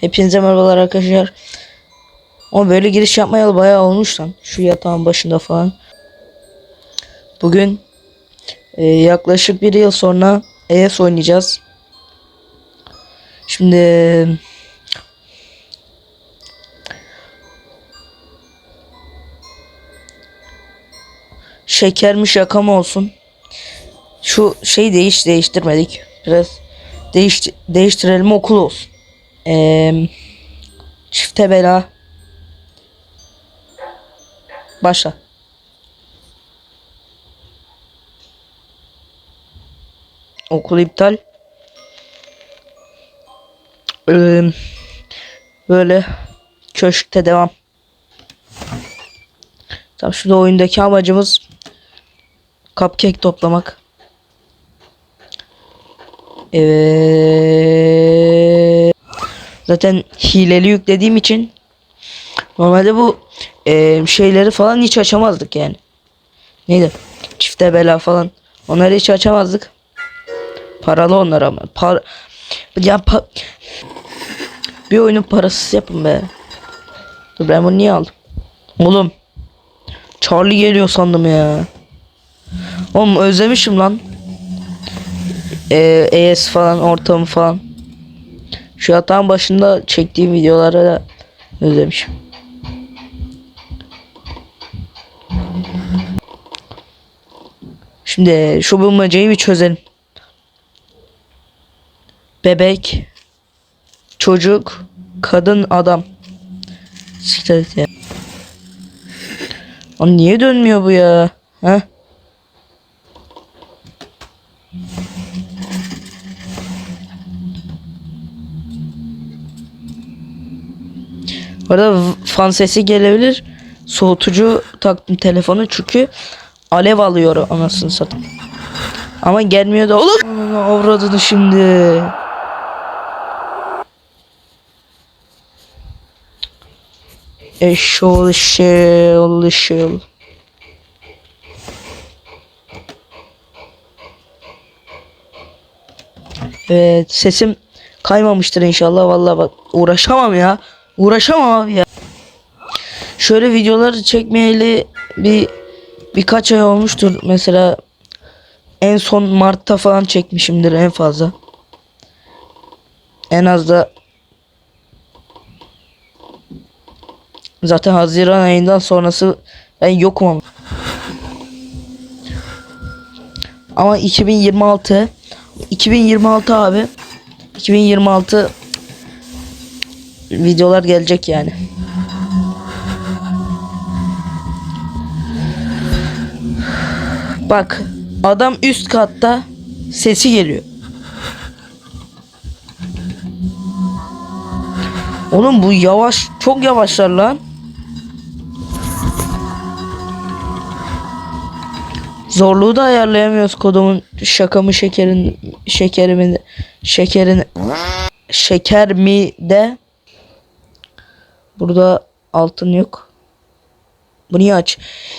Hepinize merhabalar arkadaşlar. O böyle giriş yapmayalı bayağı olmuş lan. Şu yatağın başında falan. Bugün e, yaklaşık bir yıl sonra ES oynayacağız. Şimdi şeker mi şaka mı olsun? Şu şeyi değiş değiştirmedik. Biraz değiş değiştirelim okul olsun. Eee çifte bela. Başla. Okul iptal. Eee, böyle köşkte devam. Tamam şurada oyundaki amacımız cupcake toplamak. Evet. Zaten hileli yüklediğim için normalde bu eee, şeyleri falan hiç açamazdık yani. Neydi? Çifte bela falan. Onları hiç açamazdık. Paralı onlar ama. Par ya pa bir oyunun parasız yapın be. Dur ben bunu niye aldım? Oğlum. Charlie geliyor sandım ya. Oğlum özlemişim lan. Ee, ES falan ortamı falan. Şu yatağın başında çektiğim videoları da özlemişim. Şimdi şu bulmacayı bir çözelim. Bebek, çocuk, kadın, adam. Siktir ya. Lan niye dönmüyor bu ya? Ha? Orada fan sesi gelebilir. Soğutucu taktım telefonu çünkü alev alıyor anasını satayım. Ama gelmiyor da olur. Avradını şimdi. Eşol şel şel. Evet sesim kaymamıştır inşallah vallahi bak uğraşamam ya. Uğraşamam abi ya. Şöyle videoları çekmeyeli bir birkaç ay olmuştur mesela en son Mart'ta falan çekmişimdir en fazla. En az da zaten Haziran ayından sonrası ben yokum ama. Ama 2026 2026 abi 2026 videolar gelecek yani. Bak adam üst katta sesi geliyor. Oğlum bu yavaş çok yavaşlar lan. Zorluğu da ayarlayamıyoruz kodumun şakamı şekerin şekerimin şekerin şeker mi de burada altın yok. Bu niye aç?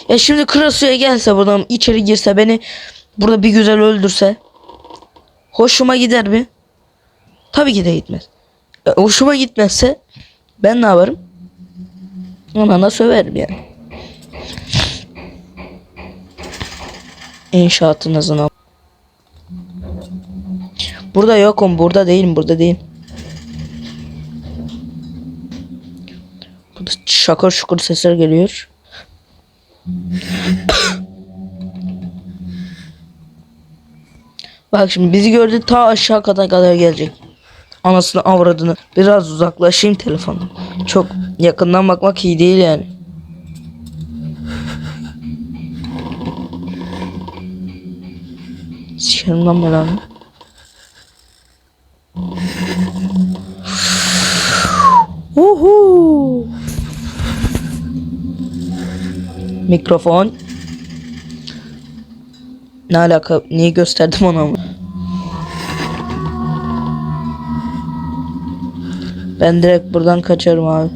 Ya şimdi Krasu'ya gelse buradan içeri girse beni burada bir güzel öldürse hoşuma gider mi? Tabii ki de gitmez. E, hoşuma gitmezse ben ne yaparım? Ona da söverim yani. İnşaatınızın am- Burada yokum. Burada değilim. Burada değilim. Şakır şukur sesler geliyor. Bak şimdi bizi gördü ta aşağı kadar kadar gelecek. Anasını avradını. Biraz uzaklaşayım telefondan. Çok yakından bakmak iyi değil yani. Sikerim lan belanı. Uhu. Mikrofon. Ne alaka? Niye gösterdim onu ama? Ben direkt buradan kaçarım abi.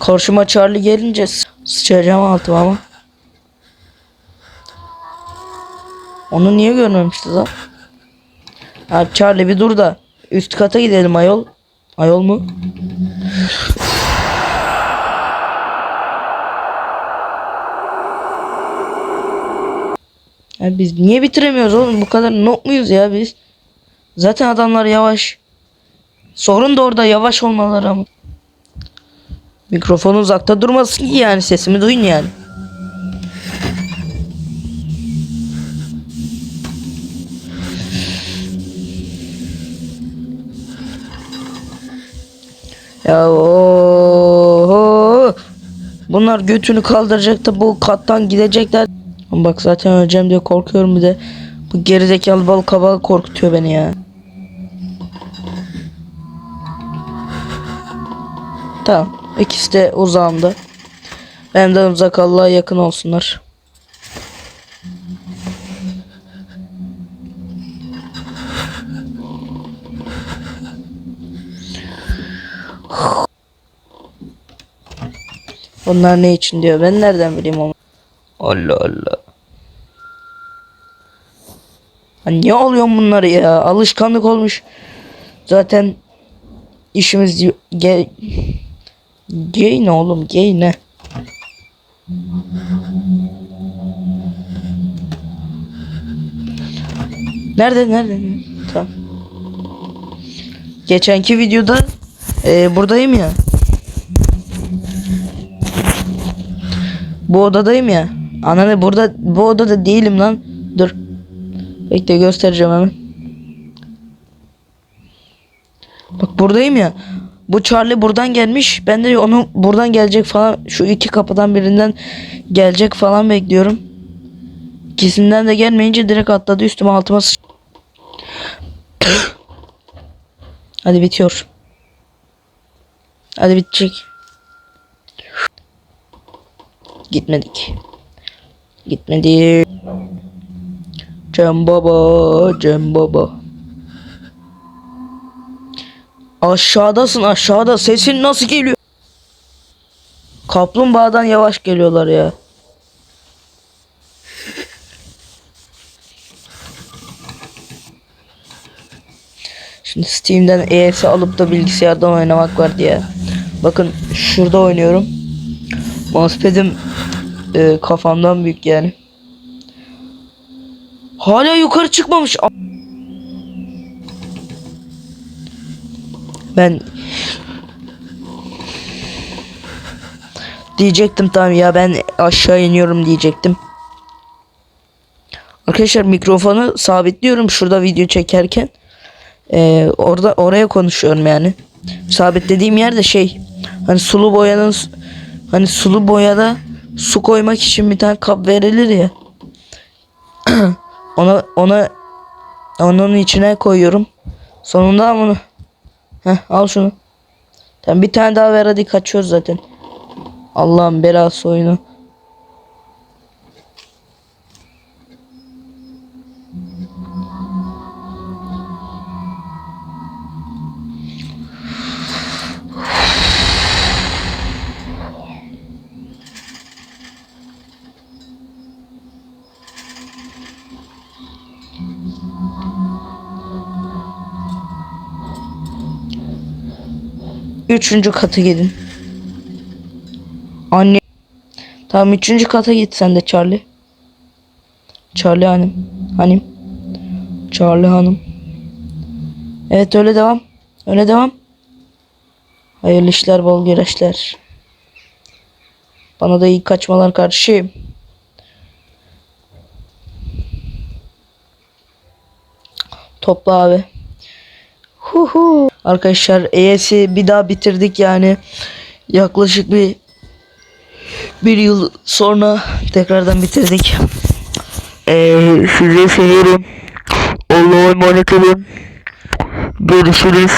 Karşıma Charlie gelince sıçacağım altıma ama. Onu niye görmemişti lan? Ha Charlie bir dur da. Üst kata gidelim ayol. Ayol mu? Ya biz niye bitiremiyoruz oğlum? Bu kadar nok muyuz ya biz? Zaten adamlar yavaş. Sorun da orada yavaş olmaları ama. Mikrofon uzakta durmasın ki yani sesimi duyun yani. Ya oho. Bunlar götünü kaldıracak da bu kattan gidecekler. Bak zaten öleceğim diye korkuyorum bir de. Bu gerizekalı bal kabağı korkutuyor beni ya. Tamam. İkisi de uzağımda. Benden uzak Allah'a yakın olsunlar. Bunlar ne için diyor. Ben nereden bileyim onu? Allah Allah. Ha, niye oluyor bunları ya? Alışkanlık olmuş. Zaten işimiz ge gay ne oğlum? Gay ne? Nerede nerede? Tamam. Geçenki videoda e, buradayım ya. Bu odadayım ya. Ananı burada bu odada değilim lan. Dur. Bekle göstereceğim hemen. Bak buradayım ya. Bu Charlie buradan gelmiş. Ben de onu buradan gelecek falan. Şu iki kapıdan birinden gelecek falan bekliyorum. İkisinden de gelmeyince direkt atladı üstüme altıma Hadi bitiyor. Hadi bitecek. Gitmedik. Gitmedik. Cem baba, Cem baba. Aşağıdasın aşağıda. Sesin nasıl geliyor? Kaplumbağadan yavaş geliyorlar ya. Şimdi Steam'den ES alıp da bilgisayardan oynamak var diye. Bakın şurada oynuyorum. Mousepad'im e, kafamdan büyük yani. Hala yukarı çıkmamış. Ben diyecektim tamam ya ben aşağı iniyorum diyecektim. Arkadaşlar mikrofonu sabitliyorum şurada video çekerken. Ee, orada oraya konuşuyorum yani. Sabitlediğim yerde şey hani sulu boyanın hani sulu boyada su koymak için bir tane kap verilir ya. ona ona onun içine koyuyorum. Sonunda bunu Heh, al şunu. Tamam bir tane daha ver hadi kaçıyoruz zaten. Allah'ın belası oyunu. Üçüncü kata gidin. Anne. Tamam üçüncü kata git sen de Charlie. Charlie hanım. Hanım. Charlie hanım. Evet öyle devam. Öyle devam. Hayırlı işler bol güreşler. Bana da iyi kaçmalar kardeşim. Topla abi. Huhu. Arkadaşlar EYS'i bir daha bitirdik yani. Yaklaşık bir bir yıl sonra tekrardan bitirdik. Ee, sizi seviyorum. Allah'a emanet olun. Görüşürüz.